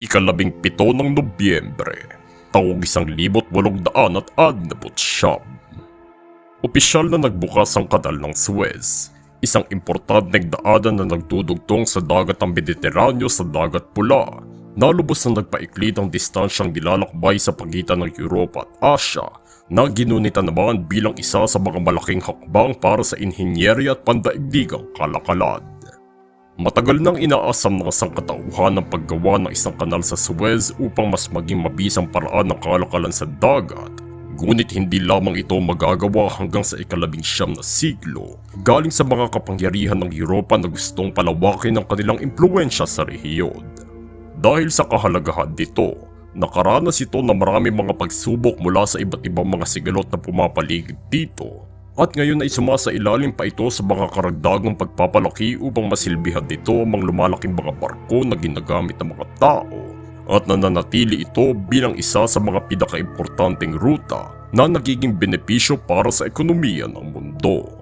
Ikalabing pito ng Nobyembre, taong isang libot walong daan at adnabot siyam. Opisyal na nagbukas ang kanal ng Suez, isang importanteng daanan na nagdudugtong sa dagat ng Mediteraneo sa dagat pula, na lubos na nagpaikli ng distansyang nilalakbay sa pagitan ng Europa at Asia, na ginunita naman bilang isa sa mga malaking hakbang para sa inhinyerya at pandaigdigang kalakalan. Matagal nang inaasam ng sangkatauhan ng paggawa ng isang kanal sa Suez upang mas maging mabisang paraan ng kalakalan sa dagat. Ngunit hindi lamang ito magagawa hanggang sa ikalabing siyam na siglo, galing sa mga kapangyarihan ng Europa na gustong palawakin ang kanilang impluensya sa rehiyon. Dahil sa kahalagahan nito, nakaranas ito na marami mga pagsubok mula sa iba't ibang mga sigalot na pumapaligid dito at ngayon ay sumasa ilalim pa ito sa mga karagdagang pagpapalaki upang masilbihan nito ang mga lumalaking mga barko na ginagamit ng mga tao at nananatili ito bilang isa sa mga pinakaimportanteng ruta na nagiging benepisyo para sa ekonomiya ng mundo.